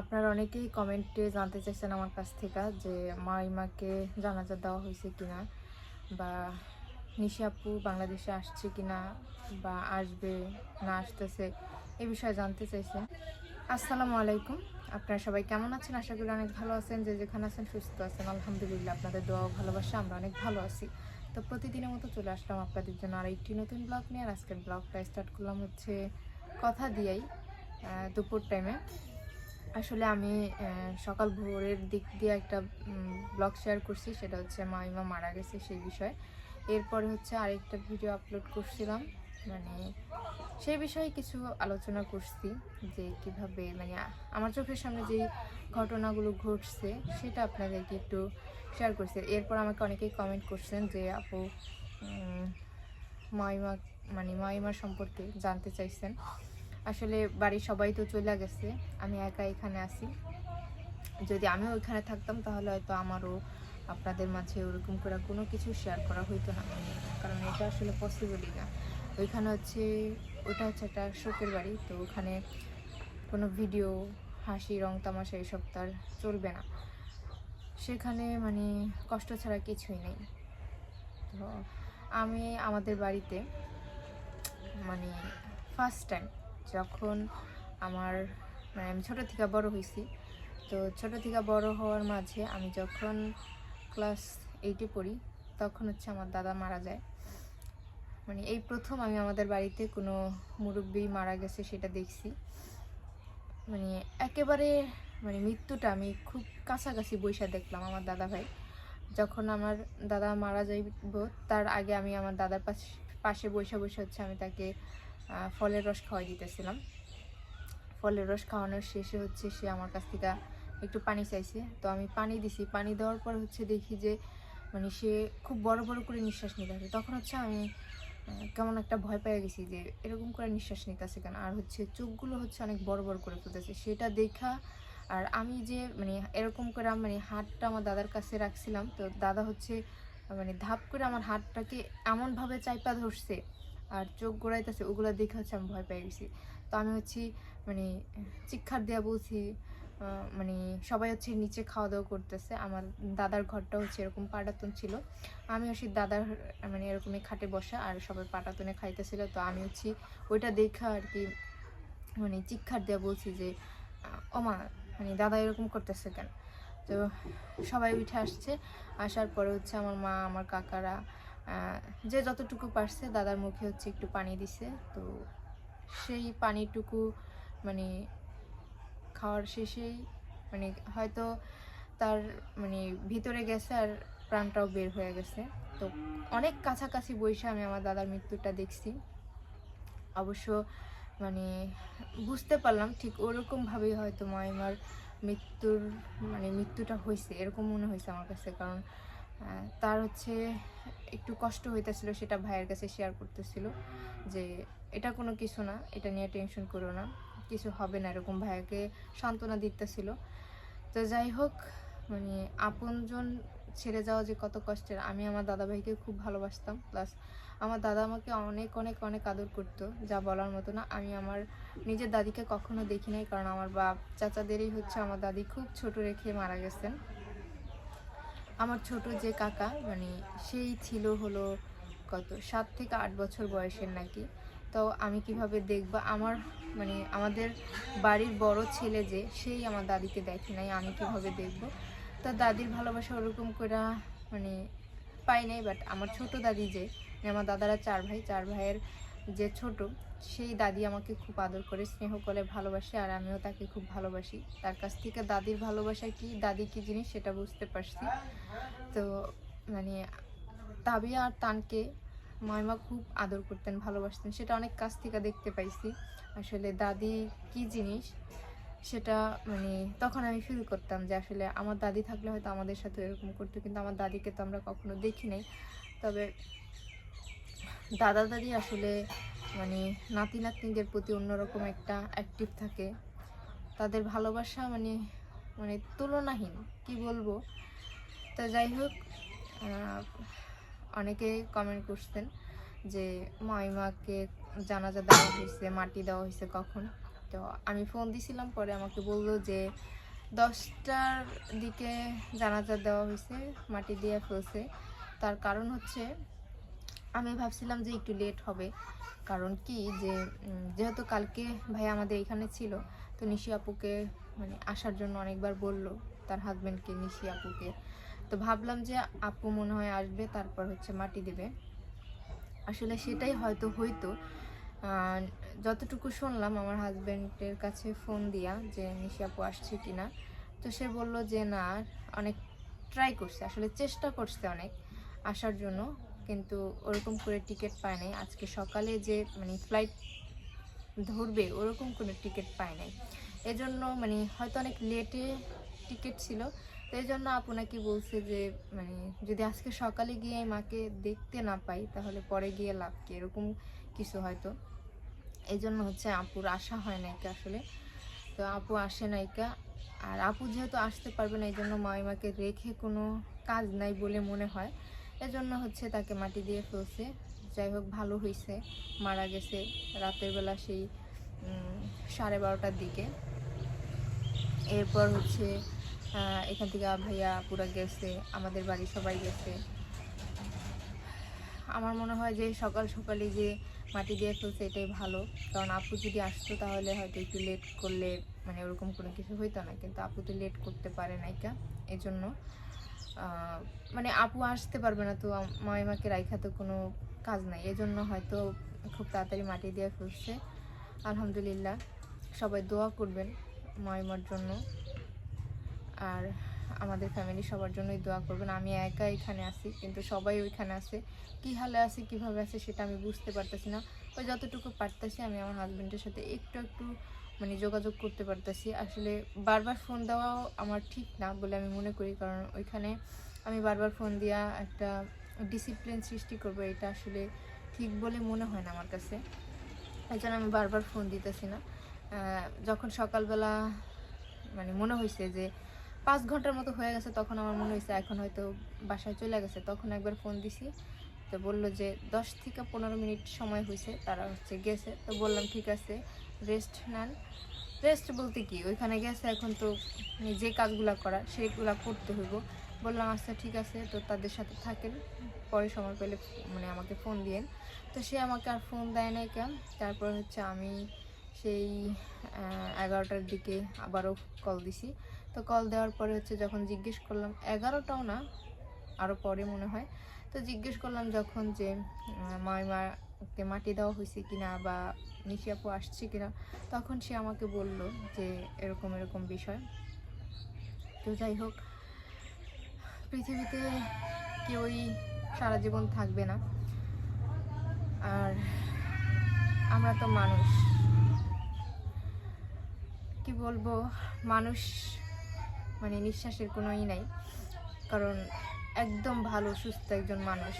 আপনারা অনেকেই কমেন্টে জানতে চাইছেন আমার কাছ থেকে যে মাইমাকে জানাজা দেওয়া হয়েছে কিনা বা নিশি আপু বাংলাদেশে আসছে কিনা বা আসবে, না আসতেছে, এ বিষয়ে জানতে চাইছেন। আসসালামু আলাইকুম। আপনারা সবাই কেমন আছেন? আশা করি অনেক ভালো আছেন। যে যেখানে আছেন সুস্থ আছেন। আলহামদুলিল্লাহ, আপনাদের দোয়া ভালোবাসা আমরা অনেক ভালো আছি। তো প্রতিদিনের মতো চলে আসলাম আপনাদের জন্য আর একটি নতুন ব্লগ নিয়ে। আর আজকের ব্লগটা স্টার্ট করলাম হচ্ছে কথা দিয়েই দুপুর টাইমে আসলে আমি সকাল ভোরের দিক দিয়ে একটা ব্লগ শেয়ার করছি, সেটা হচ্ছে মাইমা মারা গেছে সেই বিষয়ে। এরপরে হচ্ছে আরেকটা ভিডিও আপলোড করছিলাম মানে সেই বিষয়ে কিছু আলোচনা করছি, যে কীভাবে মানে আমার চোখের সামনে যে ঘটনাগুলো ঘটছে, সেটা আপনাদেরকে একটু শেয়ার করছি। এরপর আমাকে অনেকেই কমেন্ট করছেন যে, আপু মাইমা মানে মাইমা সম্পর্কে জানতে চাইছেন। আসলে বাড়ির সবাই তো চলে গেছে, আমি একা এখানে আছি। যদি আমিও ওইখানে থাকতাম, তাহলে হয়তো আমারও আপনাদের মাঝে ওরকম করে কোনো কিছু শেয়ার করা হইতো না। কারণ এটা আসলে পসিবলই না। ওইখানে হচ্ছে ওটা হচ্ছে একটা শোকের বাড়ি, তো ওখানে কোনো ভিডিও হাসি, রং তামাশা এসব তার চলবে না। সেখানে মানে কষ্ট ছাড়া কিছুই নেই। তো আমি আমাদের বাড়িতে মানে ফার্স্ট টাইম যখন আমার মানে আমি ছোটো থেকে বড় হয়েছি, তো ছোটো থেকে বড় হওয়ার মাঝে আমি যখন ক্লাস এইটে পড়ি, তখন হচ্ছে আমার দাদা মারা যায়। মানে এই প্রথম আমি আমাদের বাড়িতে কোনো মুরব্বী মারা গেছে সেটা দেখছি। মানে একেবারে মানে মৃত্যুটা আমি খুব কাছাকাছি বৈশা দেখলাম আমার দাদা ভাই। যখন আমার দাদা মারা যাইব, তার আগে আমি আমার দাদার পাশে পাশে বসে বসে হচ্ছে আমি তাকে ফলের রস খাওয়াই দিতেছিলাম। ফলের রস খাওয়ানোর শেষে হচ্ছে সে আমার কাছ থেকে একটু পানি চাইছে। তো আমি পানি দিছি। পানি দেওয়ার পর হচ্ছে দেখি যে মানে সে খুব বড় বড় করে নিঃশ্বাস নিতে তখন হচ্ছে আমি কেমন একটা ভয় পেয়ে গেছি যে, এরকম করে নিঃশ্বাস নিতেছে কেন? আর হচ্ছে চোখগুলো হচ্ছে অনেক বড় বড় করে ফেলতেছে সেটা দেখা আর আমি যে মানে এরকম করে মানে হাতটা আমার দাদার কাছে রাখছিলাম। তো দাদা হচ্ছে মানে ধাপ করে আমার হাতটাকে এমনভাবে চাইপা ধরছে আর চোখ গোড়াইতেছে ওগুলো দেখে হচ্ছে আমি ভয় পেয়ে গেছি। তো আমি হচ্ছে মানে চিৎকার দেওয়া বলছি মানে সবাই হচ্ছে নিচে খাওয়া দাওয়া করতেছে। আমার দাদার ঘরটা হচ্ছে এরকম পাটাতন ছিল। আমি হচ্ছে দাদার মানে এরকমই খাটে বসা আর সবাই পাটাতনে খাইতেছিল। তো আমি হচ্ছে ওইটা দেখা আর কি মানে চিক্ষার দেওয়া বলছি যে ওমা মানে দাদা এরকম করতেছে কেন? তো সবাই উঠে আসছে। আসার পরে হচ্ছে আমার মা, আমার কাকারা যে যতটুকু পারছে দাদার মুখে হচ্ছে একটু পানি দিছে। তো সেই পানিটুকু মানে খাওয়ার শেষেই মানে হয়তো তার মানে ভিতরে গেছে আর প্রাণটাও বের হয়ে গেছে। তো অনেক কাছাকাছি বসে আমি আমার দাদার মৃত্যুটা দেখছি। অবশ্য মানে বুঝতে পারলাম ঠিক ওরকমভাবেই হয়তো মাইমার মৃত্যুর মানে মৃত্যুটা হয়েছে এরকম মনে হয়েছে আমার কাছে। কারণ তার হচ্ছে একটু কষ্ট হইতেছিল, সেটা ভাইয়ের কাছে শেয়ার করতেছিল যে এটা কোনো কিছু না, এটা নিয়ে টেনশন করো না, কিছু হবে না, এরকম ভাইয়াকে সান্ত্বনা দিতেছিল। তো যাই হোক মানে আপনজন ছেড়ে যাওয়া যে কত কষ্টের, আমি আমার দাদা ভাইকে খুব ভালোবাসতাম। প্লাস আমার দাদা আমাকে অনেক অনেক অনেক আদর করতো, যা বলার মতো না। আমি আমার নিজের দাদিকে কখনো দেখি নাই, কারণ আমার বাপ চাচাদেরই হচ্ছে, আমার দাদি খুব ছোট রেখে মারা গেছেন। আমার ছোট যে কাকা মানে সেই ছিল হলো কত, সাত থেকে আট বছর বয়সের নাকি। তো আমি কীভাবে দেখব? আমার মানে আমাদের বাড়ির বড় ছেলে যে, সেই আমার দাদিকে দেখে নাই, আমি কীভাবে দেখব? তা দাদির ভালোবাসা ওরকম করে মানে পাই নাই বাট আমার ছোট দাদি যে মানে আমার দাদারা চার ভাই, চার ভাইয়ের যে ছোট, সেই দাদি আমাকে খুব আদর করে, স্নেহ করে, ভালোবাসে, আর আমিও তাকে খুব ভালোবাসি। তার কাছ থেকে দাদির ভালোবাসা কি, দাদি কি জিনিস সেটা বুঝতে পারছি। তো মানে তাবিয়া আর তানকে মাইমা খুব আদর করতেন, ভালোবাসতেন, সেটা অনেক কাছ থেকে দেখতে পাইছি। আসলে দাদি কি জিনিস সেটা মানে তখন আমি ফিল করতাম যে আসলে আমার দাদি থাকলে হয়তো আমাদের সাথে এরকম করতো, কিন্তু আমার দাদিকে তো আমরা কখনো দেখি নাই। তবে দাদা দাদি আসলে মানে নাতি নাতনিদের প্রতি অন্যরকম একটা অ্যাক্টিভ থাকে। তাদের ভালোবাসা মানে মানে তুলনাহীন, কি বলব? তা যাই হোক অনেকে কমেন্ট করছেন যে মাইমাকে জানাজা দেওয়া হয়েছে, মাটি দেওয়া হয়েছে কখন? তো আমি ফোন দিছিলাম, পরে আমাকে বলল যে দশটার দিকে জানাজা দেওয়া হয়েছে, মাটি দিয়ে ফেলছে। তার কারণ হচ্ছে আমি ভাবছিলাম যে একটু লেট হবে। কারণ কি যে যেহেতু কালকে ভাই আমাদের এখানে ছিল, তো নিশি আপুকে মানে আসার জন্য অনেকবার বলল, তার হাজব্যান্ডকে নিশি আপুকে। তো ভাবলাম যে আপু মনে হয় আসবে, তারপর হচ্ছে মাটি দেবে। আসলে সেটাই হয়তো হইতো। যতটুকু শুনলাম আমার হাজব্যান্ডের কাছে ফোন দিয়া যে নিশি আপু আসছে কিনা, তো সে বলল যে না, অনেক ট্রাই করছে, আসলে চেষ্টা করছে অনেক আসার জন্য। কিন্তু ওরকম করে টিকিট পায় নাই। আজকে সকালে যে মানে ফ্লাইট ধরবে, ওরকম কোনো টিকিট পায় নাই। এজন্য মানে হয়তো অনেক লেটে টিকিট ছিল। তো এই জন্য আপু নাকি বলছে যে মানে যদি আজকে সকালে গিয়ে মাকে দেখতে না পাই, তাহলে পরে গিয়ে লাভ কি? এরকম কিছু হয়তো। এই জন্য হচ্ছে আপুর আশা হয় নাকি আসলে। তো আপু আসে নাইকা আর আপু যেহেতু আসতে পারবে না এই জন্য মাইমাকে রেখে কোনো কাজ নাই বলে মনে হয়। এজন্য হচ্ছে তাকে মাটি দিয়ে ফেলছে। যাই হোক ভালো হয়েছে মারা গেছে রাতের বেলা সেই সাড়ে বারোটার দিকে। এরপর হচ্ছে এখান থেকে ভাইয়া পুরা গেছে আমাদের বাড়ি সবাই গেছে। আমার মনে হয় যে সকাল সকালে যে মাটি দিয়ে ফেলছে এটাই ভালো। কারণ আপু যদি আসতো তাহলে হয়তো একটু লেট করলে মানে ওরকম কোনো কিছু হইতো না। কিন্তু আপু তো লেট করতে পারে নাইকা এই জন্য আহ, মানে আপু আসতে পারবে না তো মাইমাকে রাইখা তো কোনো কাজ নাই। এজন্য হয়তো খুব তাড়াতাড়ি মাটি দিয়ে ফেলছে। আলহামদুলিল্লাহ, সবাই দোয়া করবেন মাইমার জন্য। আর আমাদের ফ্যামিলি সবার জন্যই দোয়া করবেন। আমি একা এখানে আছি, কিন্তু সবাই ওইখানে আছে। কি হালে আছে, কীভাবে আছে সেটা আমি বুঝতে পারতেছি না। ওই যতটুকু পারতেছি আমি আমার হাজব্যান্ডের সাথে একটু একটু মানে যোগাযোগ করতে পারতেছি। আসলে বারবার ফোন দেওয়াও আমার ঠিক না বলে আমি মনে করি, কারণ ওইখানে আমি বারবার ফোন দিয়া একটা ডিসিপ্লিন সৃষ্টি করব, এটা আসলে ঠিক বলে মনে হয় না আমার কাছে। এই জন্য আমি বারবার ফোন দিতেছি না। যখন সকালবেলা মানে মনে হয়েছে যে পাঁচ ঘণ্টার মতো হয়ে গেছে, তখন আমার মনে হয়েছে এখন হয়তো বাসায় চলে গেছে, তখন একবার ফোন দিছি। তো বলল যে দশ থেকে পনেরো মিনিট সময় হয়েছে, তারা হচ্ছে গেছে। তো বললাম, ঠিক আছে রেস্ট নেন। রেস্ট বলতে কি? ওইখানে গেছে, এখন তো মানে যে কাজগুলো করা সেগুলা করতে হইব। বললাম আচ্ছা ঠিক আছে, তো তাদের সাথে থাকেন, পরে সময় পেলে মানে আমাকে ফোন দিয়েন। তো সে আমাকে আর ফোন দেয় নাই কেন? তারপর হচ্ছে আমি সেই এগারোটার দিকে আবারও কল দিছি। তো কল দেওয়ার পরে হচ্ছে যখন জিজ্ঞেস করলাম, এগারোটাও না আরও পরে মনে হয় তো জিজ্ঞেস করলাম যখন যে মাইমাকে মাটি দেওয়া হয়েছে কিনা বা নিশি আপু আসছে কিনা, তখন সে আমাকে বলল যে, এরকম এরকম বিষয়। তো যাই হোক, পৃথিবীতে কেউই সারা জীবন থাকবে না। আর আমরা তো মানুষ। কি বলব? মানুষ মানে নিঃশ্বাসের কোনোই নাই। কারণ একদম ভালো, সুস্থ একজন মানুষ।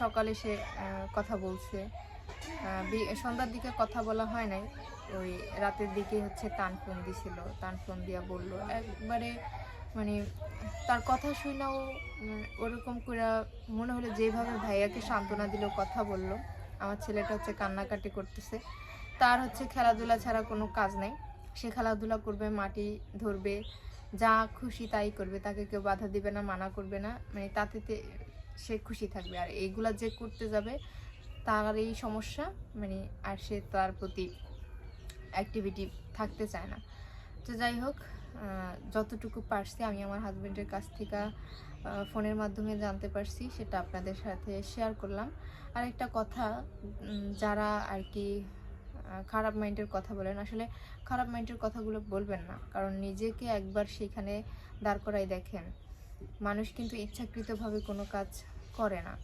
সকালে সে কথা বলছে। সন্ধ্যার দিকে কথা বলা হয় নাই। ওই রাতের দিকে হচ্ছে তান ফোন দিছিল। তান ফোন দিয়া বলল, একবারে মানে তার কথা শুনেও ওরকম করে মনে হলো যেভাবে ভাইয়াকে সান্ত্বনা দিল, কথা বলল। আমার ছেলেটা হচ্ছে কান্নাকাটি করতেছে। তার হচ্ছে খেলাধুলা ছাড়া কোনো কাজ নাই। সে খেলাধুলা করবে, মাটি ধরবে যা খুশি তাই করবে, তাকে কেউ বাধা দিবে না, মানা করবে না মানে তাতে সে খুশি থাকবে। আর এইগুলা যে করতে যাবে, তার এই সমস্যা মানে আর সে তার প্রতি অ্যাক্টিভিটি থাকতে চায় না। তো যাই হোক যতটুকু পারছি আমি আমার হাজব্যান্ডের কাছ থেকে ফোনের মাধ্যমে জানতে পারছি, সেটা আপনাদের সাথে শেয়ার করলাম। আর একটা কথা যারা আর কি খারাপ মাইন্ডের কথা বলেন। আসলে খারাপ মাইন্ডের কথাগুলো বলবেন না। কারণ নিজেকে একবার সেখানে দাঁড় করাই দেখেন। মানুষ কিন্তু ইচ্ছাকৃতভাবে কোনো কাজ করে না।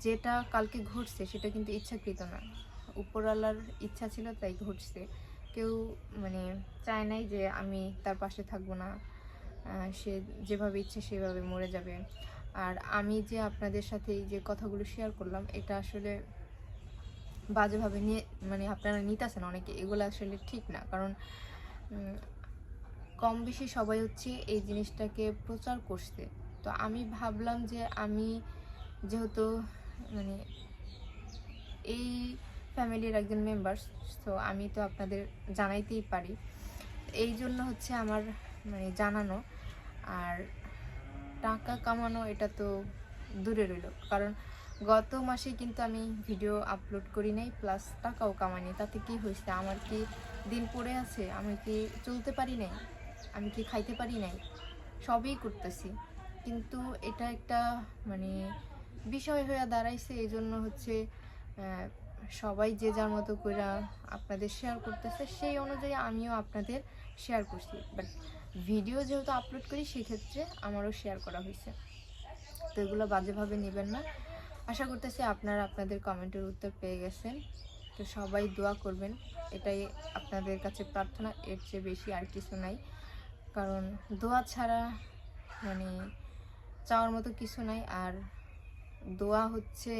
যেটা কালকে ঘটছে, সেটা কিন্তু ইচ্ছাকৃত না। উপরওয়ালার ইচ্ছা ছিল, তাই ঘটছে। কেউ মানে চায় নাই যে আমি তার পাশে থাকব না। সে যেভাবে ইচ্ছে সেভাবে মরে যাবে। আর আমি যে আপনাদের সাথে এই যে কথাগুলো শেয়ার করলাম, এটা আসলে বাজেভাবে নিয়ে মানে আপনারা নিতেছেন অনেকে, এগুলো আসলে ঠিক না। কারণ কম বেশি সবাই হচ্ছে এই জিনিসটাকে প্রচার করছে। তো আমি ভাবলাম যে আমি যেহেতু মানে এই ফ্যামিলির একজন মেম্বার্স তো আমি তো আপনাদের জানাইতেই পারি। এই জন্য হচ্ছে আমার মানে জানানো। আর টাকা কামানো এটা তো দূরে রইল কারণ গত মাসে কিন্তু আমি ভিডিও আপলোড করি নাই প্লাস টাকাও কামাইনি। তাতে কি হয়েছে? আমার কি দিন পড়ে আছে? আমি কি চলতে পারি নাই? আমি কি খাইতে পারি নাই? সবই করতেছি। কিন্তু এটা একটা মানে বিষয় হয়ে দাঁড়াইছে এই জন্য হচ্ছে সবাই যে যার মতো করে আপনাদের শেয়ার করতেছে, সেই অনুযায়ী আমিও আপনাদের শেয়ার করছি। বাট ভিডিও যেহেতু আপলোড করি, সেক্ষেত্রে আমারও শেয়ার করা হয়েছে। তো এগুলো বাজেভাবে নেবেন না। আশা করতেছি আপনারা আপনাদের কমেন্টের উত্তর পেয়ে গেছেন। তো সবাই দোয়া করবেন, এটাই আপনাদের কাছে প্রার্থনা, এর চেয়ে বেশি আর কিছু নাই। কারণ দোয়া ছাড়া মানে চাওয়ার মতো কিছু নাই, আর দোয়া হচ্ছে,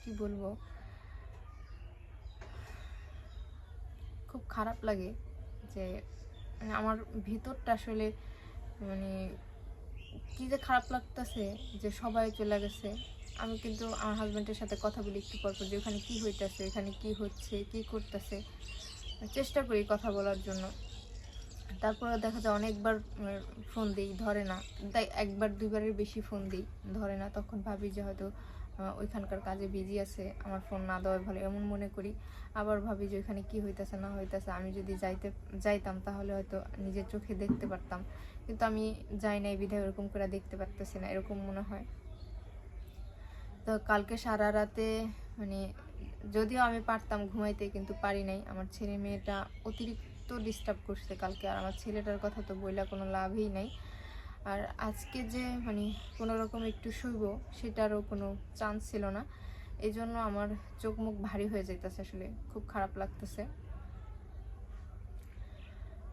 কি বলব, খুব খারাপ লাগে যে মানে আমার ভিতরটা আসলে মানে কি যে খারাপ লাগতেছে যে সবাই চলে গেছে। আমি কিন্তু আমার হাজব্যান্ডের সাথে কথা বলি একটু পর পর যে ওখানে কী হইতাছে এখানে কি হচ্ছে, কি করতেছে। চেষ্টা করি কথা বলার জন্য। তারপরে দেখা যায় অনেকবার ফোন দিই, ধরে না। তাই একবার, দুইবারের বেশি ফোন দিই, ধরে না। তখন ভাবি যে হয়তো ওইখানকার কাজে বিজি আছে, আমার ফোন না দেওয়াই ভালো এমন মনে করি। আবার ভাবি যে ওইখানে কী হইতেছে, না হইতাছে, আমি যদি যাইতে, যাইতাম তাহলে হয়তো নিজের চোখে দেখতে পারতাম। কিন্তু আমি যাই নাই বিধায় এরকম করে দেখতে পারতেছি না, এরকম মনে হয়। তো কালকে সারা রাতে মানে যদিও আমি পারতাম ঘুমাইতে, কিন্তু পারি নাই। আমার ছেলে মেয়েটা অতিরিক্ত ডিস্টার্ব করছে কালকে, আর আমার ছেলেটার কথা তো বইলা কোনো লাভই নাই। আর আজকে যে মানে কোনো রকম একটু শুইব, সেটারও কোনো চান্স ছিল না। এই জন্য আমার চোখ মুখ ভারী হয়ে যাইতেছে আসলে, খুব খারাপ লাগতেছে।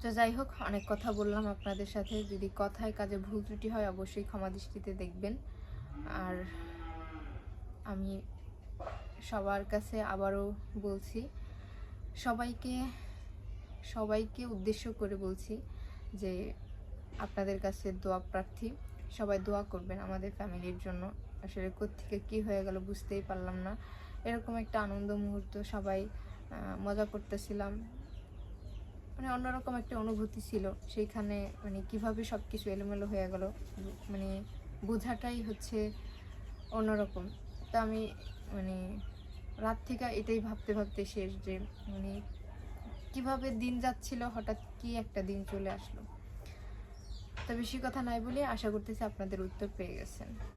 তো যাই হোক, অনেক কথা বললাম আপনাদের সাথে। যদি কথায় কাজে ভুল ত্রুটি হয়, অবশ্যই ক্ষমা দৃষ্টিতে দেখবেন। আর আমি সবার কাছে আবারও বলছি, সবাইকে সবাইকে উদ্দেশ্য করে বলছি যে আপনাদের কাছে দোয়া প্রার্থী। সবাই দোয়া করবেন আমাদের ফ্যামিলির জন্য। আসলে কোত্থেকে কী হয়ে গেল বুঝতেই পারলাম না। এরকম একটা আনন্দ মুহূর্ত সবাই মজা করতেছিলাম। মানে অন্যরকম একটা অনুভূতি ছিল। সেইখানে মানে কীভাবে সব কিছু এলোমেলো হয়ে গেল মানে বোঝাটাই হচ্ছে অন্যরকম। তো আমি মানে রাত থেকে এটাই ভাবতে ভাবতে শেষ যে মানে কীভাবে দিন যাচ্ছিল, হঠাৎ কি একটা দিন চলে আসলো। তো বেশি কথা নাই বলে আশা করতেছি আপনাদের উত্তর পেয়ে গেছেন।